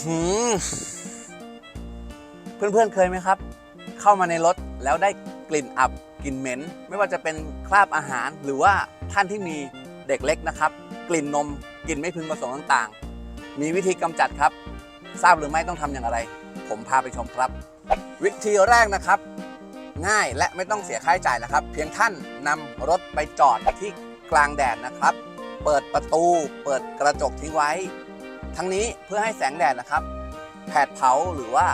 หืมเพื่อนๆเคยไหมครับ เข้ามาในรถแล้วได้กลิ่นอับกลิ่นเหม็น ไม่ว่าจะเป็นคราบอาหารหรือว่าท่านที่มีเด็กเล็กนะครับ กลิ่นนมกลิ่นไม่พึงประสงค์ต่างๆ มีวิธีกำจัดครับ ทราบหรือไม่ต้องทำอย่างไร ผมพาไปชมครับ วิธีแรกนะครับ ง่ายและไม่ต้องเสียค่าใช้จ่ายนะครับ เพียงท่านนำรถไปจอดที่กลางแดดนะครับ เปิดประตู เปิดกระจกทิ้งไว้ ทั้งนี้เพื่อให้แสงแดดนะครับ แผดเผาหรือว่า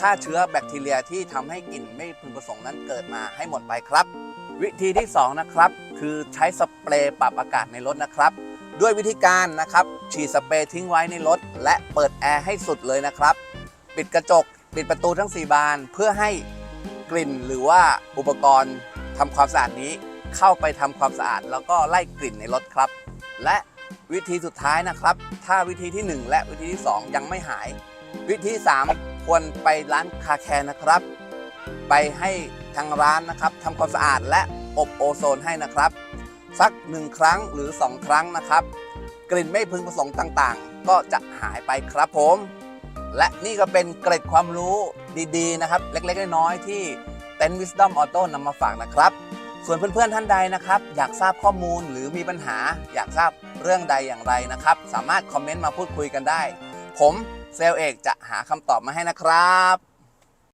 ฆ่าเชื้อแบคทีเรียที่ทำให้กลิ่นไม่พึงประสงค์นั้นเกิดมาให้หมดไปครับ วิธีที่สองนะครับ คือใช้สเปรย์ปรับอากาศในรถนะครับ ด้วยวิธีการนะครับฉีดสเปรย์ทิ้งไว้ในรถ และเปิดแอร์ให้สุดเลยนะครับ ปิดกระจก ปิดประตูทั้ง 4 บานเพื่อให้กลิ่นหรือว่าอุปกรณ์ทำความสะอาดนี้ เข้าไปทำความสะอาด แล้วก็ไล่กลิ่นในรถครับ และ วิธีสุดท้ายนะครับ ถ้าวิธีที่ 1 และวิธีที่ 2 ยังไม่หาย วิธี 3 ควรไปร้านคาแคร์นะครับ ไปให้ทางร้านนะครับทำความสะอาดและอบโอโซนให้นะครับ สัก 1 ครั้งหรือ 2 ครั้งนะครับ กลิ่นไม่พึงประสงค์ต่างๆ ก็จะหายไปครับผม และนี่ก็เป็นเกร็ดความรู้ดีๆนะครับ เล็กๆน้อยๆที่เต็น Wisdom Auto นำมาฝากนะครับ ส่วนเพื่อนๆท่านใดนะครับ อยากทราบข้อมูลหรือมีปัญหา อยากทราบเรื่องใดอย่างไรนะครับ สามารถคอมเมนต์มาพูดคุยกันได้ ผมเซลเอกจะหาคำตอบมาให้นะครับ